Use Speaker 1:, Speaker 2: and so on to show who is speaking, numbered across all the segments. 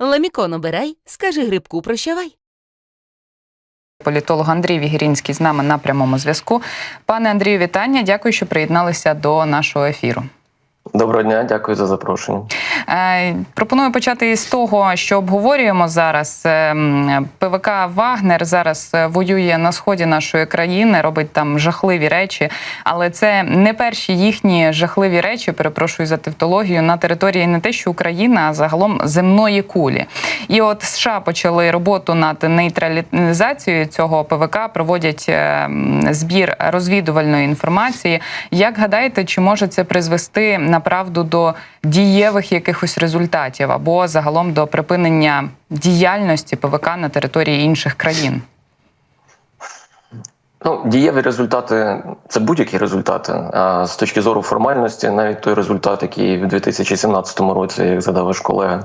Speaker 1: Ламікон обирай, скажи грибку прощавай.
Speaker 2: Політолог Андрій Вігірінський з нами на прямому зв'язку. Пане Андрію, вітання. Дякую, що приєдналися до нашого ефіру.
Speaker 3: Доброго дня, дякую за запрошення.
Speaker 2: Е, Пропоную почати із того, що обговорюємо зараз. Е, ПВК Вагнер зараз е, воює на сході нашої країни, робить там жахливі речі, але це не перші їхні жахливі речі. Перепрошую за тевтологію на території не те, що України, а загалом земної кулі. І от США почали роботу над нейтралізацією цього ПВК, проводять збір розвідувальної інформації. Як гадаєте, чи може це призвести направду до дієвих якихось результатів або загалом до припинення діяльності ПВК на території інших країн?
Speaker 3: Ну, дієві результати це будь-які результати. А з точки зору формальності, навіть той результат, який в 2017 році, як задав ваш колега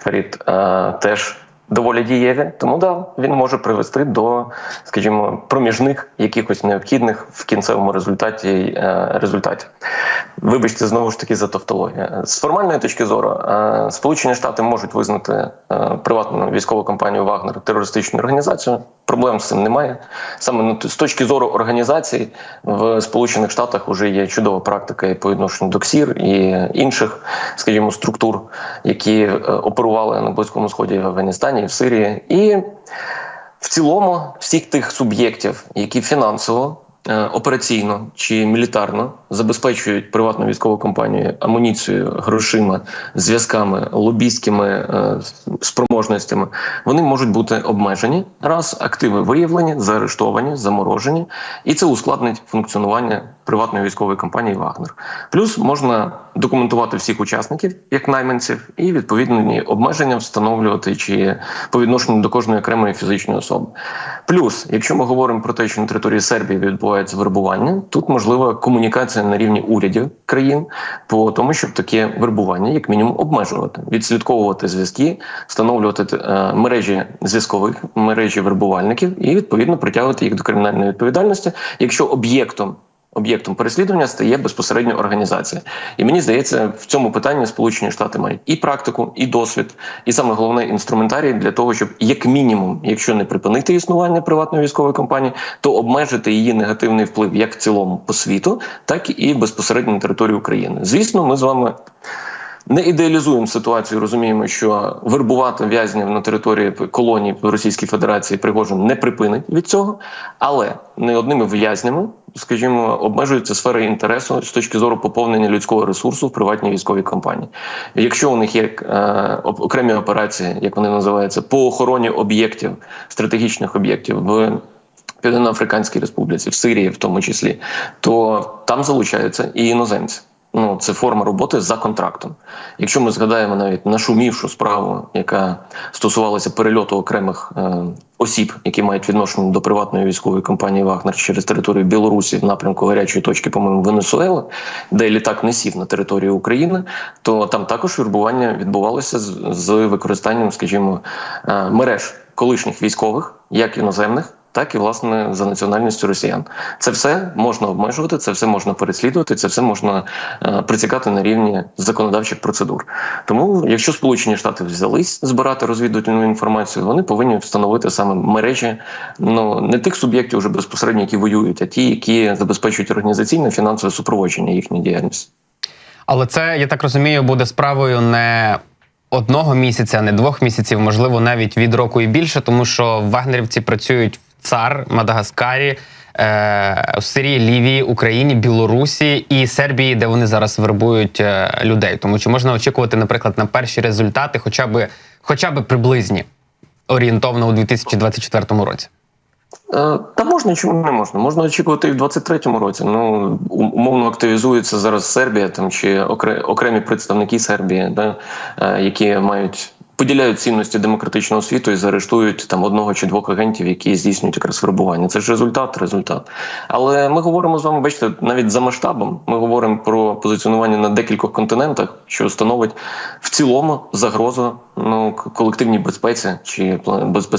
Speaker 3: Фарід, е, теж доволі дієві. Тому да, він може привести до, скажімо, проміжних якихось необхідних в кінцевому результаті е, результатів. Вибачте, знову ж таки за тавтологію. З формальної точки зору, е, Сполучені Штати можуть визнати е, приватну військову компанію Вагнер терористичною організацією. Проблем з цим немає. Саме з точки зору організації в Сполучених Штатах вже є чудова практика і по відношенню до КСІР і інших, скажімо, структур, які е, оперували на Близькому Сході в Афганістані в Сирії. І в цілому всіх тих суб'єктів, які фінансово. Е, Операційно чи мілітарно забезпечують приватну військову компанію амуніцією, грошима, зв'язками, лобістськими е, спроможностями, вони можуть бути обмежені раз активи виявлені, заарештовані, заморожені, і це ускладнить функціонування приватної військової компанії Вагнер. Плюс можна документувати всіх учасників як найманців, і відповідні обмеження встановлювати чи по відношенню до кожної окремої фізичної особи. Плюс, якщо ми говоримо про те, що на території Сербії відбувається вербування, тут можлива комунікація на рівні урядів країн по тому, щоб таке вербування, як мінімум, обмежувати, відслідковувати зв'язки, встановлювати е, мережі зв'язкових, мережі вербувальників і відповідно притягувати їх до кримінальної відповідальності, якщо об'єктом. Об'єктом переслідування стає безпосередньо організація, і мені здається, в цьому питанні Сполучені Штати мають і практику, і досвід, і саме головне інструментарій для того, щоб як мінімум, якщо не припинити існування приватної військової компанії, то обмежити її негативний вплив як в цілому по світу, так і безпосередньо на території України. Звісно, ми з вами. Не ідеалізуємо ситуацію, розуміємо, що вербувати в'язнів на території колонії Російської Федерації Пригожин не припинить від цього, але не одними в'язнями, скажімо, обмежується сфера інтересу з точки зору поповнення людського ресурсу в приватній військовій компанії. Якщо у них є е, окремі операції, як вони називаються, по охороні об'єктів стратегічних об'єктів в Південно-Африканській Республіці, в Сирії, в тому числі, то там залучаються і іноземці. Ну, це форма роботи за контрактом. Якщо ми згадаємо навіть нашумівшу справу, яка стосувалася перельоту окремих е, осіб, які мають відношення до приватної військової компанії Вагнер через територію Білорусі в напрямку гарячої точки, по-моєму, Венесуели, де літак не сів на територію України, то там також вербування відбувалося з, з використанням, скажімо, е, мереж колишніх військових, як іноземних так і власне за національністю росіян. Це все можна обмежувати, це все можна переслідувати, це все можна е, прицікати на рівні законодавчих процедур. Тому, якщо Сполучені Штати взялись збирати розвідувальну інформацію, вони повинні встановити саме мережі ну не тих суб'єктів, вже безпосередньо, які воюють, а ті, які забезпечують організаційне фінансове супроводження їхньої діяльності.
Speaker 4: Але це, я так розумію, буде справою не одного місяця, не двох місяців, можливо, навіть від року і більше, тому що вагнерівці працюють ЦАР, Мадагаскарі, е, Сирії, Лівії, Україні, Білорусі і Сербії, де вони зараз вербують е, людей. Тому чи можна очікувати, наприклад, на перші результати, хоча б, хоча б приблизні, орієнтовно у 2024 році?
Speaker 3: Е, Та можна чому не можна. Можна очікувати і в 23-му році. Ну умовно активізується зараз Сербія там чи окремі представники Сербії, да, е, які мають. Поділяють цінності демократичного світу і заарештують там одного чи двох агентів, які здійснюють якраз вербування. Це ж результат, результат. Але ми говоримо з вами, бачите, навіть за масштабом. Ми говоримо про позиціонування на декількох континентах, що становить в цілому загрозу ну колективній безпеці чи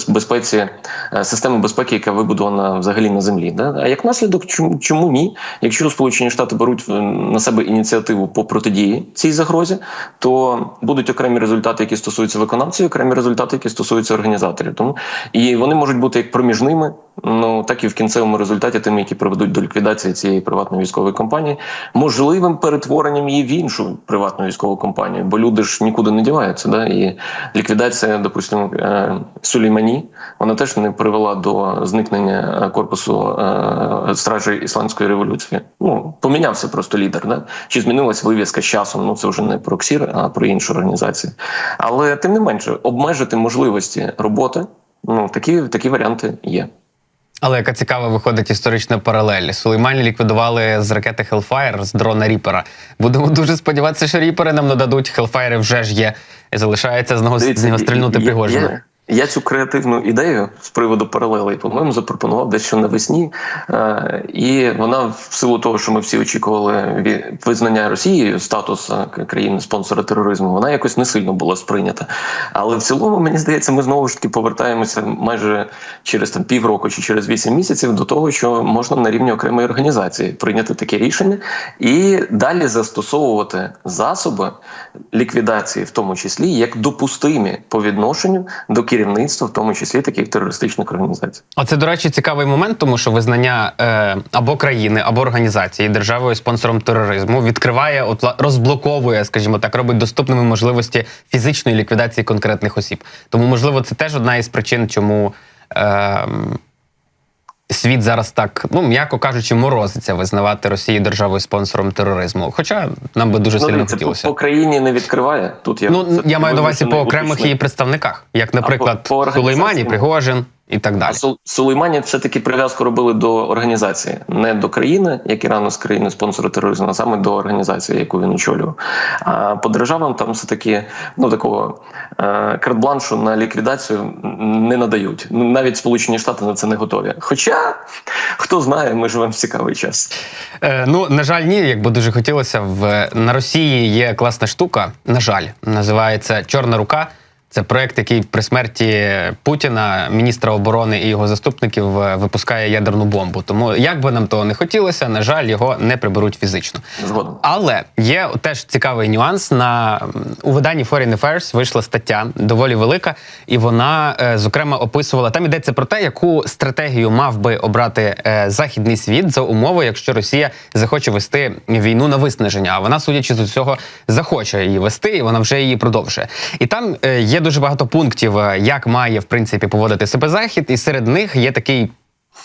Speaker 3: безпеці е, системи безпеки, яка вибудована взагалі на землі. Да? А як наслідок, чому, чому ні? Якщо Сполучені Штати беруть на себе ініціативу по протидії цій загрозі, то будуть окремі результати, які стосуються виконання виконавців, окремі результати, які стосуються організаторів. Тому і вони можуть бути як проміжними, ну так і в кінцевому результаті тими, які приведуть до ліквідації цієї приватної військової компанії, можливим перетворенням її в іншу приватну військову компанію, бо люди ж нікуди не діваються. Да? І ліквідація, допустимо, е, Сулеймані, вона теж не привела до зникнення е, корпусу е, стражі ісламської революції. Ну помінявся просто лідер. Да? Чи змінилась вивіска з часом? Ну це вже не про КСІР, а про іншу організацію. Але тим не менше, обмежити можливості роботи. Ну такі, такі варіанти є.
Speaker 4: Але яка цікава виходить історична паралель. Сулеймані ліквідували з ракети Hellfire, з дрона Ріпера. Будемо дуже сподіватися, що Ріпери нам нададуть. Hellfire вже ж є. І залишається з нього, з нього стрільнути Пригожина.
Speaker 3: Я, цю креативну ідею з приводу паралелей, по-моєму, запропонував дещо навесні. Е, і вона, в силу того, що ми всі очікували визнання Росією статусу країни-спонсора тероризму, вона якось не сильно була сприйнята. Але в цілому, мені здається, ми знову ж таки повертаємося майже через там півроку чи через вісім місяців до того, що можна на рівні окремої організації прийняти таке рішення і далі застосовувати засоби ліквідації, в тому числі як допустимі по відношенню до керівництва, в тому числі таких терористичних організацій.
Speaker 4: А це до речі, цікавий момент, тому що визнання е, або країни, або організації державою спонсором тероризму відкриває, от, розблоковує, скажімо так, робить доступними можливості фізичної ліквідації конкретних осіб. Тому, можливо, це теж одна із причин, чому. Е, Світ зараз так, ну м'яко кажучи, морозиться визнавати Росію державою спонсором тероризму. Хоча нам би дуже сильно
Speaker 3: це
Speaker 4: хотілося.
Speaker 3: по, країні не відкриває. Тут я
Speaker 4: Ну я маю на увазі по окремих її представниках, як, наприклад? Сулеймані, Пригожин і так далі.
Speaker 3: Сул- Сулеймані все-таки прив'язку робили до організації, не до країни, як Іран з країни спонсора тероризму, а саме до організації, яку він очолював. А по державам там все таки ну такого е, на ліквідацію не надають. Навіть Сполучені Штати на це не готові. Хоча хто знає, ми живемо в цікавий час.
Speaker 4: Е, ну, на жаль, ні, якби дуже хотілося. В на Росії є класна штука. На жаль, називається Чорна рука. Це проект, який при смерті Путіна, міністра оборони і його заступників е, випускає ядерну бомбу. Тому як би нам того не хотілося, на жаль, його не приберуть фізично.
Speaker 3: Згодом.
Speaker 4: Але є теж цікавий нюанс. На у виданні Foreign Affairs вийшла стаття доволі велика, і вона е, зокрема описувала там. Йдеться про те, яку стратегію мав би обрати е, західний світ за умови, якщо Росія захоче вести війну на виснаження. А вона, судячи з усього, захоче її вести, і вона вже її продовжує. І там є дуже багато пунктів, е, як має в принципі поводити себе захід, і серед них є такий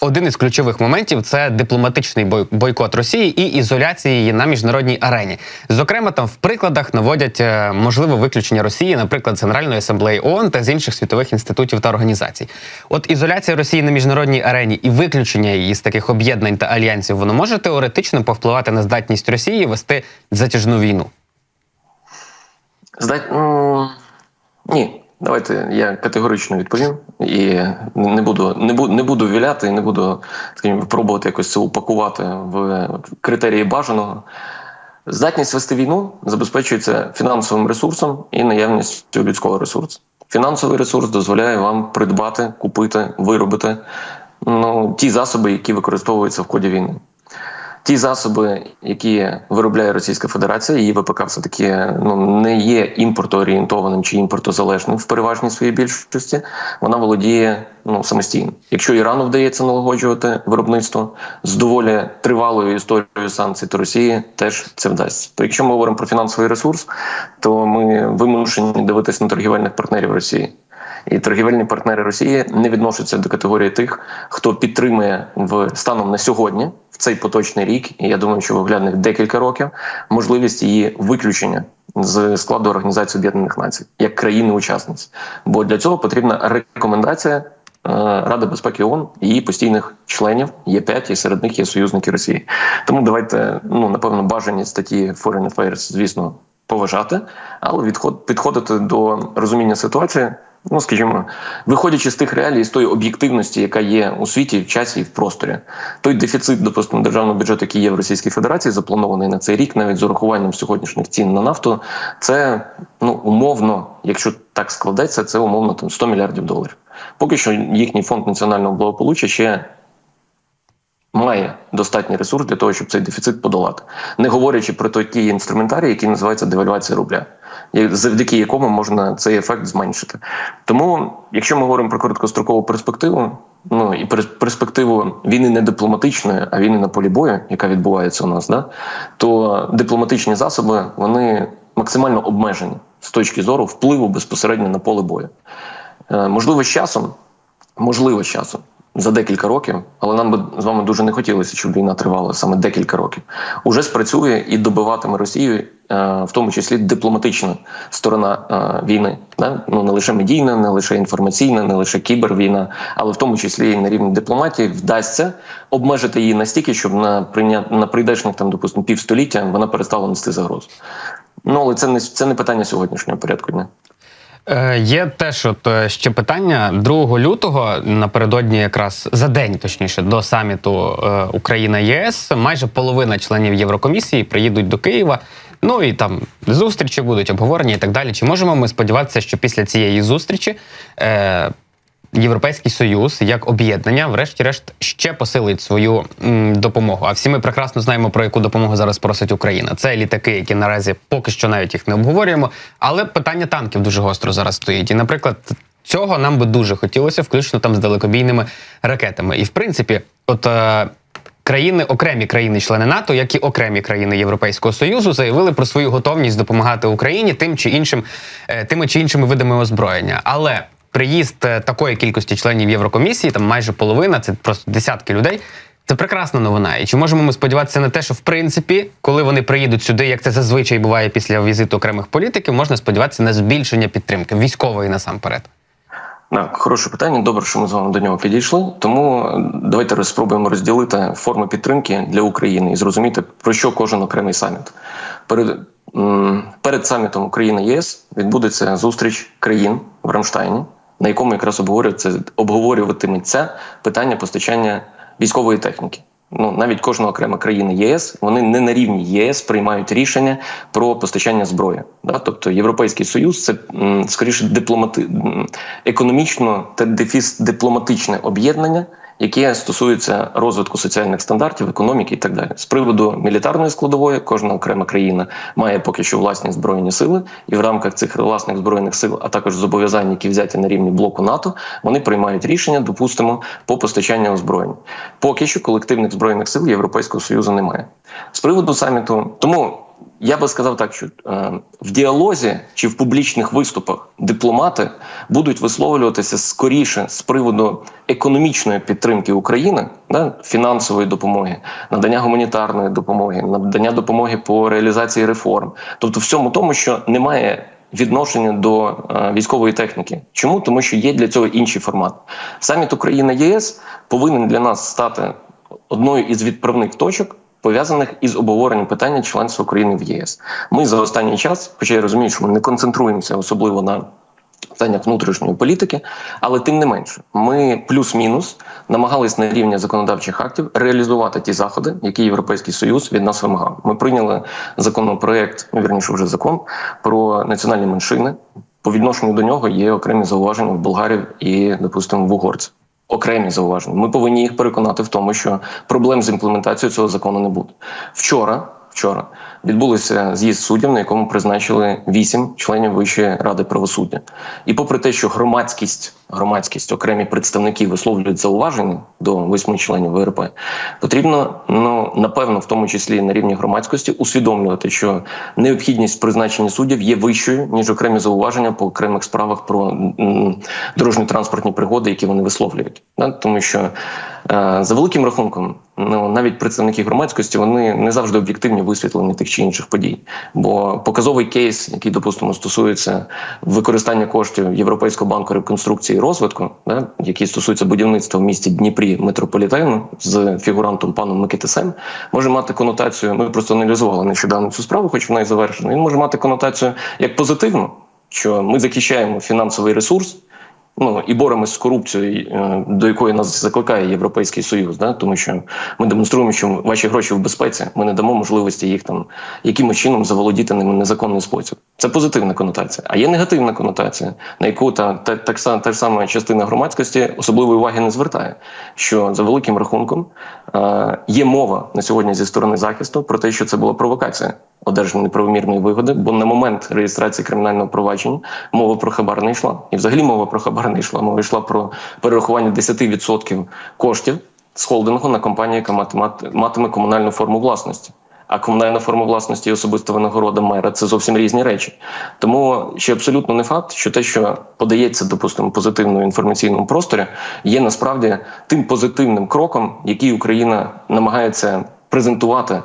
Speaker 4: один із ключових моментів це дипломатичний бойкот Росії і ізоляція її на міжнародній арені. Зокрема, там в прикладах наводять е, можливе виключення Росії, наприклад, з Генеральної асамблеї ООН та з інших світових інститутів та організацій. От ізоляція Росії на міжнародній арені і виключення її з таких об'єднань та альянсів, воно може теоретично повпливати на здатність Росії вести затяжну війну.
Speaker 3: Здать... Ні, давайте я категорично відповім і не буду, не буду, не буду віляти не буду скажімо, пробувати якось це упакувати в критерії бажаного. Здатність вести війну забезпечується фінансовим ресурсом і наявністю людського ресурсу. Фінансовий ресурс дозволяє вам придбати, купити, виробити ну, ті засоби, які використовуються в ході війни. Ті засоби, які виробляє Російська Федерація, її ВПК все таки ну не є імпортоорієнтованим чи імпортозалежним в переважній своїй більшості. Вона володіє ну самостійно. Якщо Ірану вдається налагоджувати виробництво з доволі тривалою історією санкцій, то Росії теж це вдасться. То якщо ми говоримо про фінансовий ресурс, то ми вимушені дивитися на торгівельних партнерів Росії. І торгівельні партнери Росії не відносяться до категорії тих, хто підтримує в станом на сьогодні, в цей поточний рік, і я думаю, що виглядних декілька років можливість її виключення з складу Організації Об'єднаних Націй як країни-учасниць. Бо для цього потрібна рекомендація. е, Ради безпеки ООН і її постійних членів є 5, і серед них є союзники Росії. Тому давайте ну напевно бажані статті Foreign Affairs, звісно, поважати, але відход підходити до розуміння ситуації. Ну, скажімо, виходячи з тих реалій, з тої об'єктивності, яка є у світі, в часі і в просторі, той дефіцит, допустимо, державного бюджету, який є в Російській Федерації, запланований на цей рік, навіть з урахуванням сьогоднішніх цін на нафту, це ну умовно, якщо так складеться, це умовно там 100 мільярдів доларів. Поки що їхній фонд національного благополуччя ще має достатній ресурс для того, щоб цей дефіцит подолати, не говорячи про той ті інструментарії, які називаються девальвація рубля, завдяки якому можна цей ефект зменшити. Тому, якщо ми говоримо про короткострокову перспективу, ну і перспективу війни не дипломатичної, а війни на полі бою, яка відбувається у нас, да, то дипломатичні засоби вони максимально обмежені з точки зору впливу безпосередньо на поле бою. Е, можливо, з часом, можливо, з часом. За декілька років, але нам би з вами дуже не хотілося, щоб війна тривала саме декілька років. Уже спрацює і добиватиме Росію, е, в тому числі дипломатична сторона е, війни. Ну не лише медійна, не лише інформаційна, не лише кібервійна, але в тому числі і на рівні дипломатії вдасться обмежити її настільки, щоб на прийня... на прийдешних там, допустимо, півстоліття вона перестала нести загрозу. Ну але це не це не питання сьогоднішнього порядку дня.
Speaker 4: Е, Є теж от е, ще питання 2 лютого напередодні, якраз за день, точніше, до саміту е, Україна ЄС. Майже половина членів Єврокомісії приїдуть до Києва. Ну і там зустрічі будуть обговорення і так далі. Чи можемо ми сподіватися, що після цієї зустрічі Європейський Союз як об'єднання, врешті-решт, ще посилить свою м, допомогу. А всі ми прекрасно знаємо, про яку допомогу зараз просить Україна. Це літаки, які наразі поки що навіть їх не обговорюємо. Але питання танків дуже гостро зараз стоїть. І, наприклад, цього нам би дуже хотілося, включно там з далекобійними ракетами. І в принципі, от. Е, Країни, окремі країни-члени НАТО, як і окремі країни Європейського союзу, заявили про свою готовність допомагати Україні тим чи іншим, е, тими чи іншими видами озброєння. Але приїзд е, такої кількості членів Єврокомісії, там майже половина, це просто десятки людей. Це прекрасна новина. І чи можемо ми сподіватися на те, що в принципі, коли вони приїдуть сюди, як це зазвичай буває після візиту окремих політиків, можна сподіватися на збільшення підтримки військової насамперед?
Speaker 3: Так, хороше питання. Добре, що ми з вами до нього підійшли. Тому е, давайте спробуємо розділити форми підтримки для України і зрозуміти, про що кожен окремий саміт. Перед, перед самітом Україна ЄС відбудеться зустріч країн в Рамштайні, на якому якраз обговорюється обговорюватиметься питання постачання військової техніки. Ну навіть кожна окрема країна ЄС вони не на рівні ЄС приймають рішення про постачання зброї. Да? Тобто Європейський Союз це скоріше дипломати економічно та дефіс дипломатичне об'єднання, яке стосується розвитку соціальних стандартів, економіки і так далі. З приводу мілітарної складової, кожна окрема країна має поки що власні збройні сили, і в рамках цих власних збройних сил, а також зобов'язань, які взяті на рівні блоку НАТО, вони приймають рішення, допустимо, по постачанню озброєнь. Поки що колективних збройних сил Європейського союзу немає. З приводу саміту, тому. Я би сказав так, що е, в діалозі чи в публічних виступах дипломати будуть висловлюватися скоріше з приводу економічної підтримки України, да, фінансової допомоги, надання гуманітарної допомоги, надання допомоги по реалізації реформ, тобто всьому тому, що немає відношення до е, військової техніки. Чому? Тому що є для цього інший формат. Саміт Україна ЄС повинен для нас стати одною із відправних точок пов'язаних із обговоренням питання членства України в ЄС. Ми за останній час, хоча я розумію, що ми не концентруємося особливо на питаннях внутрішньої політики, але тим не менше, ми плюс-мінус намагались на рівні законодавчих актів реалізувати ті заходи, які Європейський Союз від нас вимагав. Ми прийняли законопроект, ну вірніше вже закон про національні меншини. По відношенню до нього є окремі зауваження в болгарів і, допустимо, в угорців. Окремі зауваження. Ми повинні їх переконати в тому, що проблем з імплементацією цього закону не буде. Вчора, вчора відбулося з'їзд суддів, на якому призначили вісім членів Вищої ради правосуддя. І попри те, що громадськість, громадськість, окремі представники висловлюють зауваження до восьми членів ВРП, потрібно ну напевно, в тому числі на рівні громадськості, усвідомлювати, що необхідність призначення суддів є вищою ніж окремі зауваження по окремих справах про дорожньо-транспортні пригоди, які вони висловлюють. Тому що е, за великим рахунком, ну навіть представники громадськості вони не завжди об'єктивні висвітлення тих чи інших подій. Бо показовий кейс, який допустимо стосується використання коштів Європейського банку реконструкції і розвитку, да, який стосується будівництва в місті Дніпрі метрополітену з фігурантом паном Микитисем, може мати конотацію. Ми просто аналізували нещодавно цю справу, хоч вона і завершена. Він може мати конотацію як позитивну, що ми захищаємо фінансовий ресурс. Ну і боремось з корупцією, е, до якої нас закликає Європейський Союз, да? тому що ми демонструємо, що ваші гроші в безпеці, ми не дамо можливості їх там якимось чином заволодіти ними незаконний спосіб. Це позитивна конотація. А є негативна конотація, на яку та, та, так, та, та ж сама частина громадськості особливої уваги не звертає. Що за великим рахунком Є мова на сьогодні зі сторони захисту про те, що це була провокація одержання неправомірної вигоди, бо на момент реєстрації кримінального провадження мова про хабар не йшла. І взагалі мова про хабар не йшла. Мова йшла про перерахування 10% коштів з холдингу на компанію, яка матиме комунальну форму власності. А комунальна форма власності і особиста винагорода мера це зовсім різні речі. Тому ще абсолютно не факт, що те, що подається, допустимо, позитивно в інформаційному просторі, є насправді тим позитивним кроком, який Україна намагається презентувати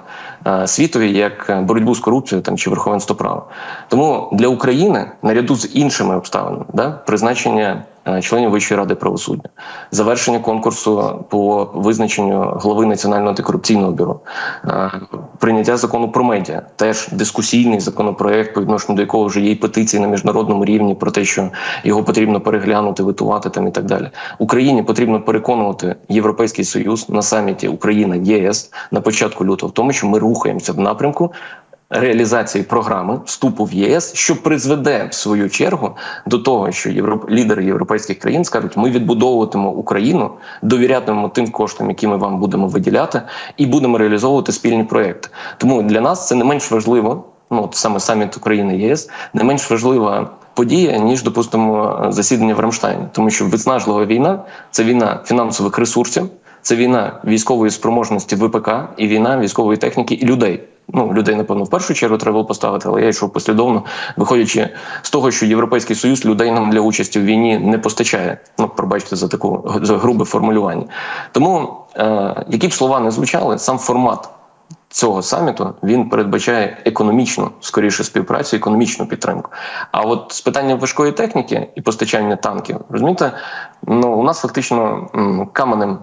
Speaker 3: е, світові як боротьбу з корупцією там чи верховенство права. Тому для України наряду з іншими обставинами, да, призначення е, членів Вищої ради правосуддя, завершення конкурсу по визначенню голови Національного антикорупційного бюро, е, прийняття закону про медіа, теж дискусійний законопроект, по відношенню до якого вже є петиції на міжнародному рівні про те, що його потрібно переглянути, витувати там і так далі. Україні потрібно переконувати Європейський Союз на саміті Україна ЄС на початку лютого, в тому, що ми рухаємося в напрямку реалізації програми вступу в ЄС, що призведе в свою чергу до того, що європ... лідери європейських країн скажуть, ми відбудовуватимемо Україну, довірятимемо тим коштам, які ми вам будемо виділяти, і будемо реалізовувати спільні проекти. Тому для нас це не менш важливо. Ну от саме саміт України ЄС не менш важлива подія ніж допустимо засідання в Рамштайні, тому що виснажлива війна це війна фінансових ресурсів. Це війна військової спроможності ВПК і війна військової техніки і людей. Ну, людей, напевно, в першу чергу треба було поставити, але я йшов послідовно, виходячи з того, що Європейський Союз людей нам для участі в війні не постачає. Ну, пробачте за таку за грубе формулювання. Тому, е, які б слова не звучали, сам формат цього саміту він передбачає економічну, скоріше співпрацю, економічну підтримку. А от з питанням важкої техніки і постачання танків, розумієте, ну у нас фактично каменем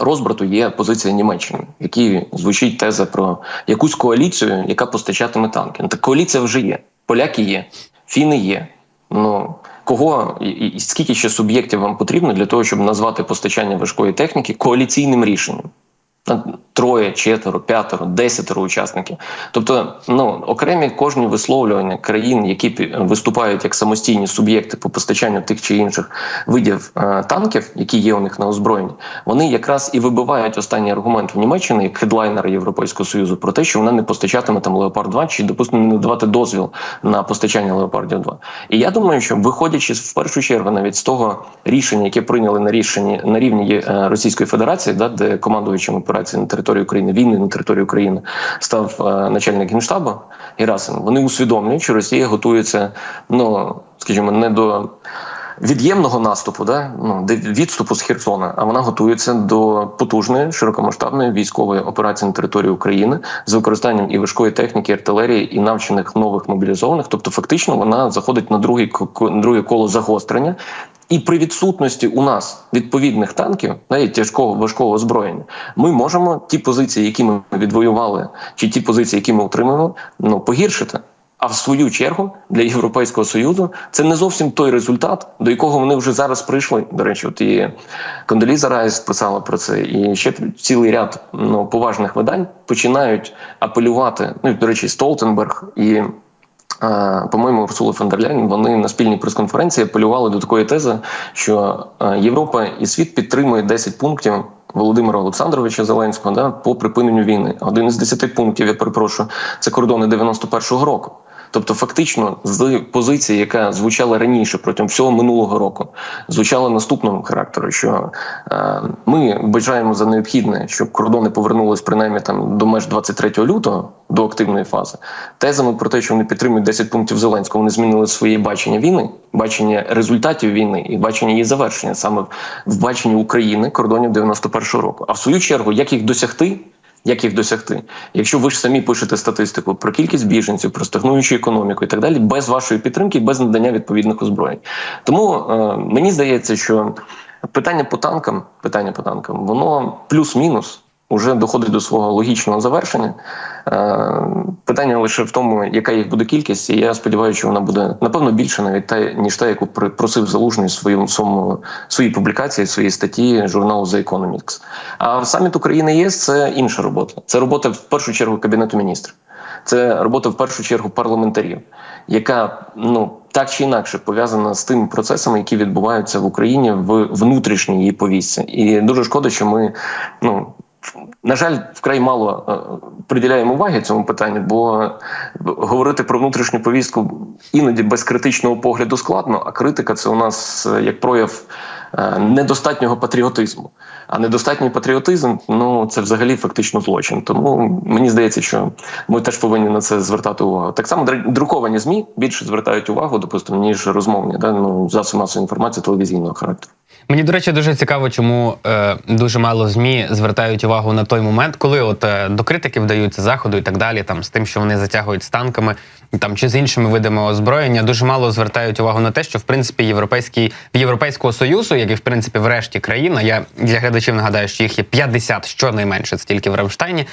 Speaker 3: розбрату є позиція Німеччини, в якій звучить теза про якусь коаліцію, яка постачатиме танки. Ну так коаліція вже є. Поляки є, фіни є. Ну кого і, скільки ще суб'єктів вам потрібно для того, щоб назвати постачання важкої техніки коаліційним рішенням? Троє, четверо, п'ятеро, десятеро учасників. Тобто, ну окремі кожні висловлювання країн, які виступають як самостійні суб'єкти по постачанню тих чи інших видів е, танків, які є у них на озброєнні, вони якраз і вибивають останній аргумент в Німеччині як хедлайнер Європейського союзу про те, що вона не постачатиме там Леопард 2 чи допустимо не надавати дозвіл на постачання Леопардів 2 І я думаю, що виходячи в першу чергу навіть з того рішення, яке прийняли на рішенні на рівні е, Російської Федерації, да, де командуючим операції на території України, війни на території України став е, начальник генштабу Герасим. Вони усвідомлюють, що Росія готується, ну скажімо, не до. Від'ємного наступу, да ну відступу з Херсона, а вона готується до потужної широкомасштабної військової операції на території України з використанням і важкої техніки, артилерії, і навчених нових мобілізованих. Тобто, фактично, вона заходить на другий ко- друге коло загострення. І при відсутності у нас відповідних танків, навіть тяжкого важкого озброєння, ми можемо ті позиції, які ми відвоювали, чи ті позиції, які ми отримуємо, ну погіршити. А в свою чергу для Європейського союзу це не зовсім той результат, до якого вони вже зараз прийшли. До речі, от і Кондоліза Райс писала про це, і ще цілий ряд ну, поважних видань починають апелювати. Ну до речі, Столтенберг і. По-моєму, Урсула фон вони на спільній прес-конференції апелювали до такої тези, що Європа і світ підтримує 10 пунктів Володимира Олександровича Зеленського да, по припиненню війни. Один із 10 пунктів, я перепрошую, це кордони 91-го року. Тобто, фактично, з позиції, яка звучала раніше протягом всього минулого року, звучала наступного характеру, що е, ми вважаємо за необхідне, щоб кордони повернулись принаймні там до меж 23 лютого до активної фази. Тезами про те, що вони підтримують 10 пунктів Зеленського, вони змінили своє бачення війни, бачення результатів війни і бачення її завершення саме в баченні України кордонів 91-го року. А в свою чергу, як їх досягти? Як їх досягти? Якщо ви ж самі пишете статистику про кількість біженців, про стагнуючу економіку і так далі, без вашої підтримки, без надання відповідних озброєнь. Тому е, мені здається, що питання по танкам, питання по танкам, воно плюс-мінус вже доходить до свого логічного завершення. Е, питання лише в тому, яка їх буде кількість, і я сподіваюся, що вона буде напевно більше навіть та ніж та, яку просив залужний в своєму своїй публікації, в своїй статті журналу The Economics. А саміт України ЄС це інша робота. Це робота в першу чергу кабінету міністрів. Це робота в першу чергу парламентарів, яка ну так чи інакше пов'язана з тими процесами, які відбуваються в Україні в внутрішній її повістці. І дуже шкода, що ми ну на жаль, вкрай мало е, приділяємо уваги цьому питанню, бо говорити про внутрішню повістку іноді без критичного погляду складно, а критика це у нас е, як прояв недостатнього патріотизму. А недостатній патріотизм ну це взагалі фактично злочин. Тому мені здається, що ми теж повинні на це звертати увагу. Так само др- друковані змі більше звертають увагу, допустимо, ніж розмовні, да ну засоби масової інформації телевізійного характеру.
Speaker 4: Мені, до речі, дуже цікаво, чому е, дуже мало ЗМІ звертають увагу на той момент, коли от е, до критики вдаються заходу і так далі, там з тим, що вони затягують з танками, там чи з іншими видами озброєння, дуже мало звертають увагу на те, що в принципі європейський в Європейського союзу, як і в принципі в решті країн, я для глядачів нагадаю, що їх є 50, щонайменше, це тільки в Рамштайні.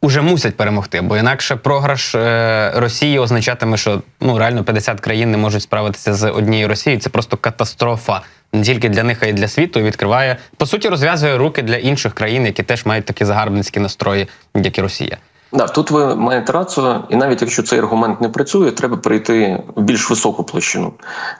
Speaker 4: Уже мусять перемогти, бо інакше програш е, Росії означатиме, що ну реально 50 країн не можуть справитися з однією Росією. Це просто катастрофа не тільки для них, а й для світу. І відкриває по суті, розв'язує руки для інших країн, які теж мають такі загарбницькі настрої, як і Росія.
Speaker 3: Да, тут ви маєте рацію, і навіть якщо цей аргумент не працює, треба перейти в більш високу площину.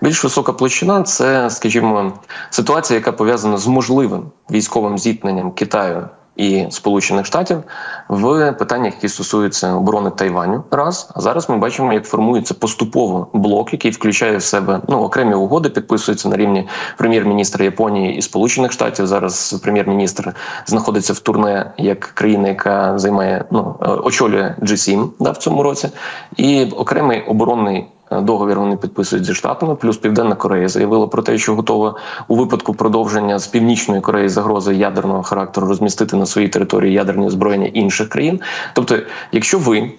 Speaker 3: Більш висока площина це, скажімо, ситуація, яка пов'язана з можливим військовим зіткненням Китаю і Сполучених Штатів в питаннях, які стосуються оборони Тайваню. Раз а зараз ми бачимо, як формується поступово блок, який включає в себе ну окремі угоди, підписуються на рівні прем'єр-міністра Японії і Сполучених Штатів. Зараз прем'єр-міністр знаходиться в турне як країна, яка займає ну е, очолює G7 да, в цьому році, і окремий оборонний. Е, Договір вони підписують зі штатами, плюс Південна Корея заявила про те, що готова у випадку продовження з північної Кореї загрози ядерного характеру розмістити на своїй території ядерні озброєння інших країн. Тобто, якщо ви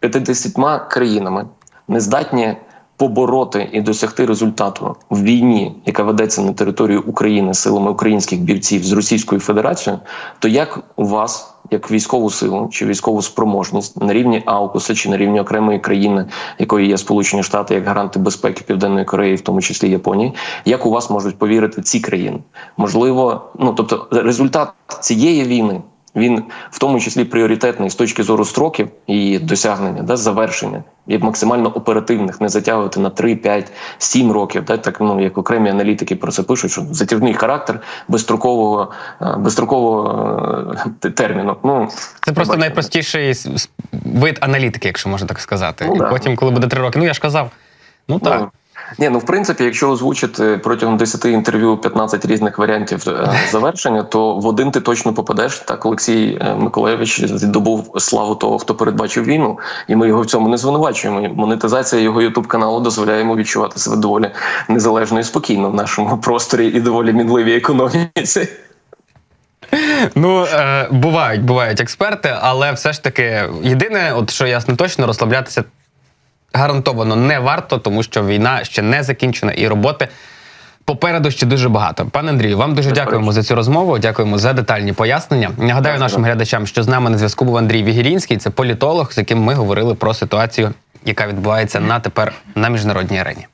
Speaker 3: 50 країнами не здатні побороти і досягти результату в війні, яка ведеться на території України силами українських бійців з Російською Федерацією, то як у вас, як військову силу чи військову спроможність на рівні АУКУСа чи на рівні окремої країни, якою є Сполучені Штати, як гаранти безпеки Південної Кореї, в тому числі Японії, як у вас можуть повірити ці країни? Можливо, ну тобто результат цієї війни. Він в тому числі пріоритетний з точки зору строків і досягнення, да, завершення, як максимально оперативних, не затягувати на 3, 5, 7 років. Да, так ну як окремі аналітики про це пишуть, що затяжний характер безстрокового е, безстрокового е, терміну. Ну
Speaker 4: Це просто
Speaker 3: бачите.
Speaker 4: найпростіший вид аналітики, якщо можна так сказати.
Speaker 3: Ну,
Speaker 4: і
Speaker 3: да.
Speaker 4: потім, коли буде три роки, ну я ж казав. Ну так.
Speaker 3: Ну, ні, ну в принципі, якщо озвучити протягом 10 інтерв'ю 15 різних варіантів е, завершення, то в один ти точно попадеш. Так Олексій е, Миколаєвич здобув славу того, хто передбачив війну, і ми його в цьому не звинувачуємо. Монетизація його ютуб каналу дозволяє йому відчувати себе доволі незалежно і спокійно в нашому просторі і доволі мінливій економіці.
Speaker 4: Ну, е, бувають, бувають експерти, але все ж таки, єдине, от що ясно точно, розслаблятися гарантовано не варто, тому що війна ще не закінчена і роботи. Попереду ще дуже багато. Пане Андрію, вам дуже
Speaker 3: Безперечно.
Speaker 4: дякуємо за цю розмову. Дякуємо за детальні пояснення. Нагадаю нашим глядачам, що з нами на зв'язку був Андрій Вігірінський, це політолог, з яким ми говорили про ситуацію, яка відбувається на тепер на міжнародній арені.